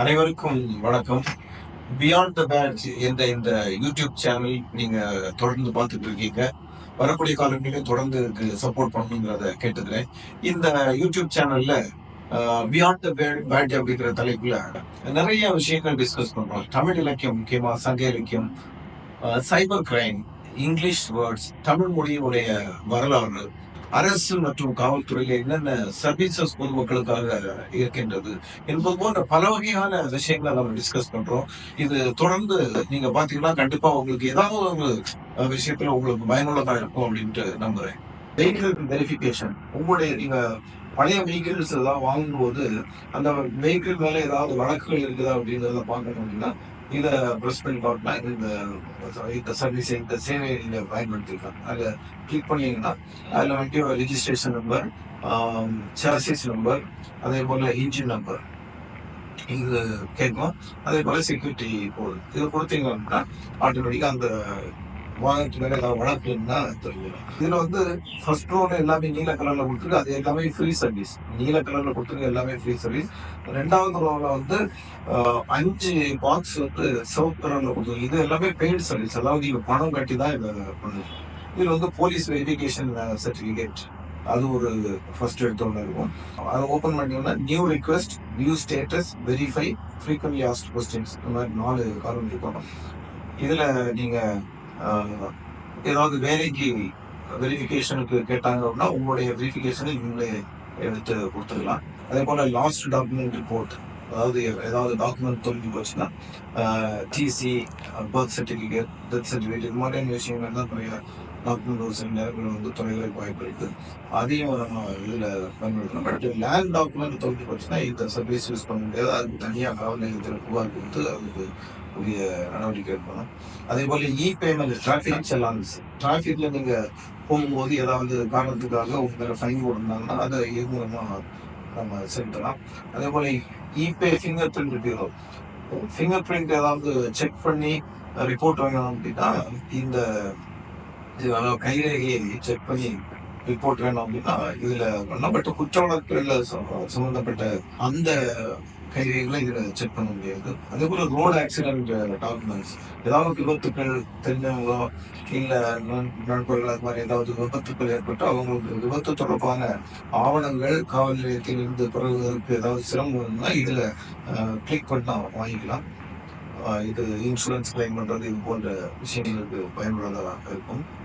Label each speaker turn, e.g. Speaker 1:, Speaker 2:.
Speaker 1: அனைவருக்கும் வணக்கம். Beyond the bad என்ற இந்த யூடியூப் சேனல் நீங்க தொடர்ந்து பார்த்துட்டு இருக்கீங்க. வரக்கூடிய காலங்களிலும் தொடர்ந்து சப்போர்ட் பண்ணணுங்கிறத கேட்டுக்கிறேன். இந்த யூடியூப் சேனல்ல பியாண்ட் த பேட் அப்படிங்கிற தலைப்புல நிறைய விஷயங்கள் டிஸ்கஸ் பண்றோம். தமிழ் இலக்கியம் முக்கியமா சங்க இலக்கியம் cyber crime English words Tamil மொழியினுடைய வரலாறு அரசு மற்றும் காவல்துறையில என்னென்ன சர்வீசஸ் பொதுமக்களுக்காக இருக்கின்றது என்பது போன்ற பல வகையான விஷயங்களை நம்ம டிஸ்கஸ் பண்றோம். இது தொடர்ந்து நீங்க பாத்தீங்கன்னா கண்டிப்பா உங்களுக்கு ஏதாவது ஒரு விஷயத்துல உங்களுக்கு பயனுள்ளதா இருக்கும் அப்படின்ட்டு நம்புறேன். வெஹிக்கிள் வெரிஃபிகேஷன் உங்களுடைய நீங்கள் பழைய வெஹிக்கிள்ஸ் எல்லாம் வாங்கும்போது அந்த வெஹிக்கிள் மேலே ஏதாவது வழக்குகள் இருக்குதா அப்படிங்கிறத பார்க்கணும் அப்படின்னா இதை ப்ரெஸ் பண்ணி காட்டினா இந்த இந்த சர்வீஸ் இந்த சேவையை நீங்கள் பயன்படுத்திக்கலாம். அதில் கிளிக் பண்ணீங்கன்னா அதில் வந்துட்டு ரிஜிஸ்ட்ரேஷன் நம்பர் சார்சிஸ் நம்பர் அதே போல் இன்ஜின் நம்பர் இது கேட்கும். அதே போல் செக்யூரிட்டி போகுது இது கொடுத்தீங்க அப்படின்னா ஆட்டோமேட்டிக்காக அந்த வாகனத்து மேலே ஏதாவது வழக்கு தெரியல. இதில் வந்து ஃபர்ஸ்ட் ரோடு எல்லாமே நீல கலரில் கொடுத்துருக்கு. அது எல்லாமே ஃப்ரீ சர்வீஸ் நீல கலரில் கொடுத்துருக்கு எல்லாமே ஃப்ரீ சர்வீஸ் ரெண்டாவது ரோவில் வந்து அஞ்சு பாக்ஸ் வந்து சிவப்பு கலரில் கொடுத்துருக்கு. இது எல்லாமே பெய்டு சர்வீஸ் அதாவது நீங்கள் பணம் கட்டி தான் இதை பண்ணுது. இதில் வந்து போலீஸ் வெரிஃபிகேஷன் சர்டிஃபிகேட் அது ஒரு ஃபர்ஸ்ட் எடுத்தோன்னு இருக்கும். அதை ஓப்பன் பண்ணீங்கன்னா new request new status verify frequently asked questions இந்த மாதிரி நாலு காலம் இருக்கும். இதில் நீங்கள் ஏதாவது வேலைக்கு வெரிஃபிகேஷனுக்கு கேட்டாங்க அப்படின்னா உங்களுடைய வெரிஃபிகேஷனை நீங்களே எடுத்து கொடுத்துக்கலாம் அதே போல் லாஸ்ட் டாக்குமெண்ட் ரிப்போர்ட் அதாவது ஏதாவது டாக்குமெண்ட் தொலைஞ்சு போச்சுன்னா TC birth certificate death certificate இது மாதிரியான விஷயங்கள் தான் நிறைய டாக்குமெண்ட் ஒரு சில நேரங்கள் வந்து தொலைகளுக்கு வாய்ப்பு இருக்கு. அதையும் நம்ம இதில் பயன்படுத்தலாம். பட் லேண்ட் டாக்குமெண்ட் தொலைஞ்சு போச்சுன்னா இந்த சர்வீஸ் யூஸ் பண்ண முடியாது. அதுக்கு தனியாக காவல் நிலையத்தில் புகார் கொடுத்து அதுக்கு உரிய நடவடிக்கை எடுக்கணும். அதே போல் இ பேமெண்ட் டிராஃபிக் செல்லான்ஸ் டிராஃபிக்ல நீங்க போகும்போது ஏதாவது காரணத்துக்காக உங்க மேல ஃபைன் போட்டிருந்தாங்கன்னா அதை இது மூலமா நம்ம செலுத்தலாம் அதே போல இபே finger print bureau finger print ஏதாவது செக் பண்ணி ரிப்போர்ட் வாங்கணும் அப்படின்னா இந்த இது கைரேகையை செக் பண்ணி ரிப்போர்ட் வேணும் அப்படின்னா இதுல பண்ணலாம் பட் குற்ற வழக்குல சம்பந்தப்பட்ட அந்த கைரேகைகளை இதில் செக் பண்ண முடியாது. அதே போல் ரோடு ஆக்சிடென்ட் டாக்குமெண்ட்ஸ் ஏதாவது விபத்துக்கள் தெரிஞ்சவங்களோ இல்லை நண்- நண்பர்கள் அது மாதிரி ஏதாவது விபத்துக்கள் ஏற்பட்டு அவங்களுக்கு விபத்து தொடர்பான ஆவணங்கள் காவல் நிலையத்தில் இருந்து பெறுவதற்கு ஏதாவது சிரமம் இதில் கிளிக் பண்ணால் வாங்கிக்கலாம். இது இன்சூரன்ஸ் கிளைம் பண்ணுறது இது போன்ற விஷயங்களுக்கு பயனுள்ளதாக இருக்கும்.